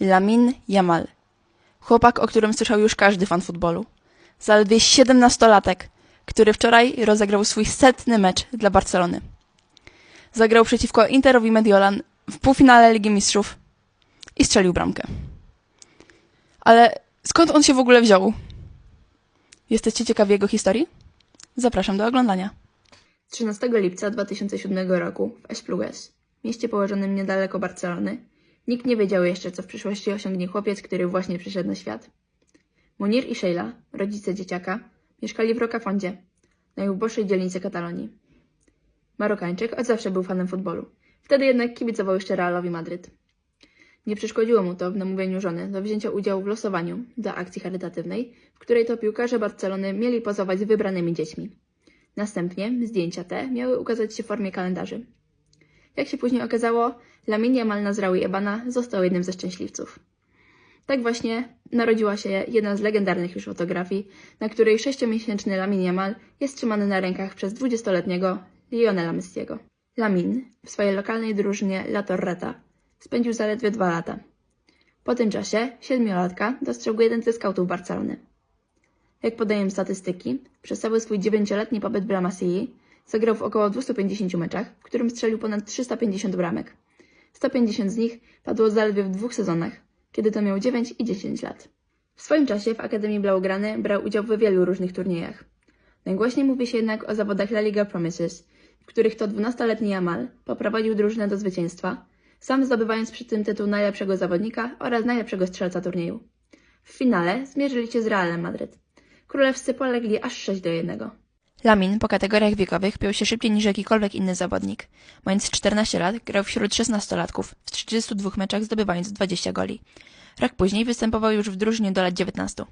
Lamin Jamal. Chłopak, o którym słyszał już każdy fan futbolu. Zaledwie siedemnastolatek, który wczoraj rozegrał swój setny mecz dla Barcelony. Zagrał przeciwko Interowi Mediolan w półfinale Ligi Mistrzów i strzelił bramkę. Ale skąd on się w ogóle wziął? Jesteście ciekawi jego historii? Zapraszam do oglądania. 13 lipca 2007 roku w Esplugues, mieście położonym niedaleko Barcelony, nikt nie wiedział jeszcze, co w przyszłości osiągnie chłopiec, który właśnie przyszedł na świat. Munir i Sheila, rodzice dzieciaka, mieszkali w Rocafondzie, najuboższej dzielnicy Katalonii. Marokańczyk od zawsze był fanem futbolu. Wtedy jednak kibicował jeszcze Realowi Madryt. Nie przeszkodziło mu to w namówieniu żony do wzięcia udziału w losowaniu dla akcji charytatywnej, w której to piłkarze Barcelony mieli pozować z wybranymi dziećmi. Następnie zdjęcia te miały ukazać się w formie kalendarzy. Jak się później okazało, Lamin Jamal Nazraoui Ebana został jednym ze szczęśliwców. Tak właśnie narodziła się jedna z legendarnych już fotografii, na której sześciomiesięczny Lamin Jamal jest trzymany na rękach przez dwudziestoletniego Lionela Messiego. Lamin w swojej lokalnej drużynie La Torreta spędził zaledwie dwa lata. Po tym czasie siedmiolatka dostrzegł jeden ze skautów Barcelony. Jak podają statystyki, przez cały swój dziewięcioletni pobyt w La Masii zagrał w około 250 meczach, w którym strzelił ponad 350 bramek. 150 z nich padło zaledwie w dwóch sezonach, kiedy to miał 9 i 10 lat. W swoim czasie w Akademii Blaugrany brał udział w wielu różnych turniejach. Najgłośniej mówi się jednak o zawodach La Liga Promises, w których to 12-letni Jamal poprowadził drużynę do zwycięstwa, sam zdobywając przy tym tytuł najlepszego zawodnika oraz najlepszego strzelca turnieju. W finale zmierzyli się z Realem Madryt. Królewscy polegli aż 6 do 1. Lamin po kategoriach wiekowych piął się szybciej niż jakikolwiek inny zawodnik. Mając 14 lat, grał wśród 16-latków, w 32 meczach zdobywając 20 goli. Rok później występował już w drużynie do lat 19.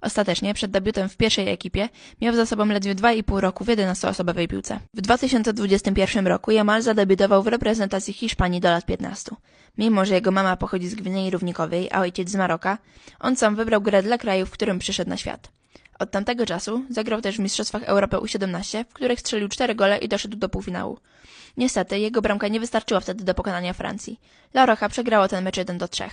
Ostatecznie, przed debiutem w pierwszej ekipie, miał za sobą ledwie 2,5 roku w 11-osobowej piłce. W 2021 roku Jamal zadebiutował w reprezentacji Hiszpanii do lat 15. Mimo, że jego mama pochodzi z Gwinei Równikowej, a ojciec z Maroka, on sam wybrał grę dla kraju, w którym przyszedł na świat. Od tamtego czasu zagrał też w Mistrzostwach Europy U17, w których strzelił 4 gole i doszedł do półfinału. Niestety, jego bramka nie wystarczyła wtedy do pokonania Francji. La Roja przegrało ten mecz 1 do 3.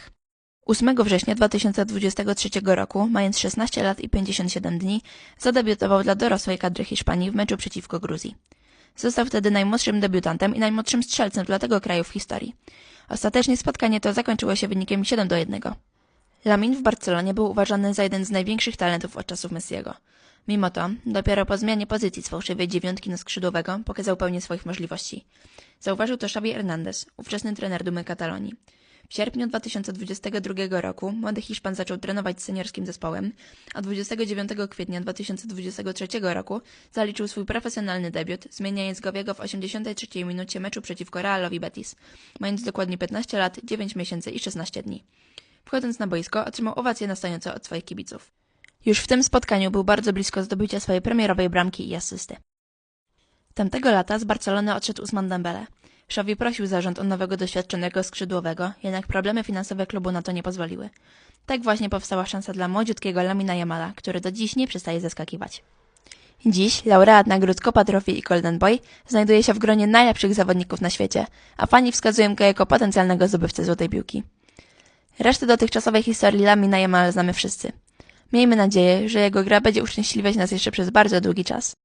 8 września 2023 roku, mając 16 lat i 57 dni, zadebiutował dla dorosłej kadry Hiszpanii w meczu przeciwko Gruzji. Został wtedy najmłodszym debiutantem i najmłodszym strzelcem dla tego kraju w historii. Ostatecznie spotkanie to zakończyło się wynikiem 7 do 1. Lamin w Barcelonie był uważany za jeden z największych talentów od czasów Messiego. Mimo to, dopiero po zmianie pozycji z fałszywej dziewiątki na skrzydłowego pokazał pełnię swoich możliwości. Zauważył to Xavi Hernandez, ówczesny trener Dumy Katalonii. W sierpniu 2022 roku młody Hiszpan zaczął trenować z seniorskim zespołem, a 29 kwietnia 2023 roku zaliczył swój profesjonalny debiut, zmieniając Gowiego w 83 minucie meczu przeciwko Realowi Betis, mając dokładnie 15 lat, 9 miesięcy i 16 dni. Wchodząc na boisko, otrzymał owację na stojąco od swoich kibiców. Już w tym spotkaniu był bardzo blisko zdobycia swojej premierowej bramki i asysty. Tamtego lata z Barcelony odszedł Usman Dembele. Xavi prosił zarząd o nowego doświadczonego skrzydłowego, jednak problemy finansowe klubu na to nie pozwoliły. Tak właśnie powstała szansa dla młodziutkiego Lamina Jamala, który do dziś nie przestaje zaskakiwać. Dziś laureat nagród Copa Trophy i Golden Boy znajduje się w gronie najlepszych zawodników na świecie, a fani wskazują go jako potencjalnego zdobywcę złotej piłki. Resztę dotychczasowej historii Lamina Jamala znamy wszyscy. Miejmy nadzieję, że jego gra będzie uszczęśliwiać nas jeszcze przez bardzo długi czas.